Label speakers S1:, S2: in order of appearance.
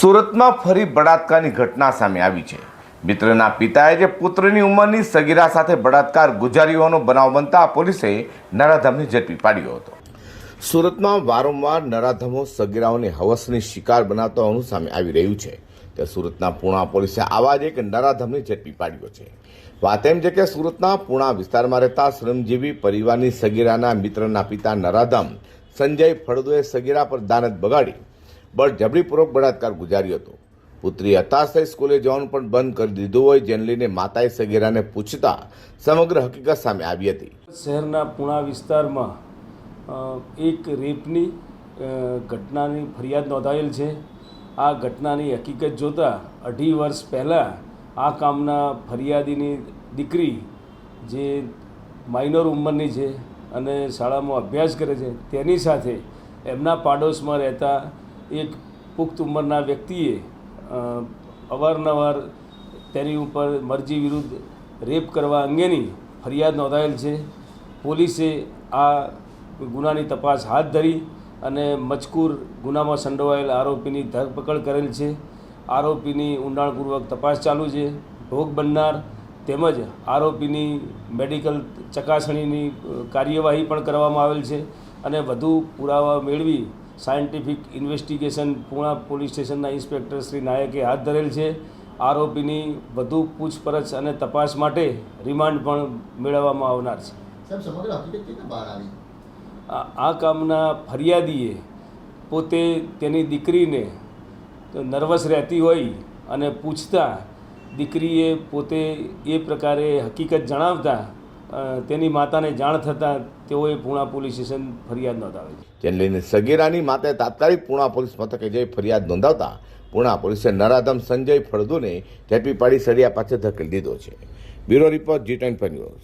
S1: સુરતમાં ફરી બળાત્કારની ઘટના સામે આવી છે. મિત્રના પિતાએ જે પુત્રની ઉંમરની સગીરા સાથે બળાત્કાર ગુજારી હોવાનો બનાવ બનતા પોલીસે નરાધમને ઝડપી પાડ્યો હતો. સુરતમાં વારંવાર નરાધમો સગીરાઓને હવસની શિકાર બનાવતા હોવાનું સામે આવી રહ્યું છે. તે સુરતના પૂણા પોલીસે આવા જ એક નરાધમને ઝડપી પાડ્યો છે. વાત એમ છે કે સુરતના પૂણા વિસ્તારમાં રહેતા શ્રમજીવી પરિવારની સગીરાના મિત્રના પિતા નરાધમ સંજય ફળદુએ સગીરા પર દાનત બગાડી બળજબરીપૂર્વક બળાત્કાર ગુજાર્યો હતો. પુત્રી હતાશ થઈ સ્કૂલે જવાનું પણ બંધ કરી દીધું હોય, જેને લઈને માતાએ સગીરાને પૂછતા સમગ્ર હકીકત સામે આવી હતી.
S2: શહેરના પૂણા વિસ્તારમાં એક રેપની ઘટનાની ફરિયાદ નોંધાયેલ છે. આ ઘટનાની હકીકત જોતાં અઢી વર્ષ પહેલાં આ કામના ફરિયાદીની દીકરી, જે માઇનર ઉંમરની છે અને શાળામાં અભ્યાસ કરે છે, તેની સાથે એમના પાડોશમાં રહેતા એક પુખ્ત ઉંમરના વ્યક્તિએ અવારનવાર તેની ઉપર મરજી વિરુદ્ધ રેપ કરવા અંગેની ફરિયાદ નોંધાયેલ છે. પોલીસે આ ગુનાની તપાસ હાથ ધરી અને મજકૂર ગુનામાં સંડોવાયેલ આરોપીની ધરપકડ કરેલ છે. આરોપીની ઊંડાણપૂર્વક તપાસ ચાલુ છે. ભોગ બનનાર તેમજ આરોપીની મેડિકલ ચકાસણીની કાર્યવાહી પણ કરવામાં આવેલ છે અને વધુ પુરાવા મેળવી સાયન્ટિફિક ઇન્વેસ્ટિગેશન પૂણા પોલીસ સ્ટેશનના ઇન્સ્પેક્ટર શ્રી નાયકે હાથ ધરેલ છે. આરોપીની વધુ પૂછપરછ અને તપાસ માટે રિમાન્ડ પણ મેળવવામાં આવનાર છે. આ કામના ફરિયાદીએ પોતે તેની દીકરીને નર્વસ રહેતી હોય અને પૂછતા દીકરીએ પોતે એ પ્રકારે હકીકત જણાવતા તેની માતાને જાણ થતાં તેઓએ પૂણા પોલીસ સ્ટેશન ફરિયાદ નોંધાવી
S1: જેને લઈને સગીરાની માતાએ તાત્કાલિક પૂણા પોલીસ મથકે જઈ ફરિયાદ નોંધાવતા પૂણા પોલીસે નરાધમ સંજય ફળદુને ઝડપી પાડી સળિયા પાસે ધકેલી દીધો છે. Bureau report G ten news.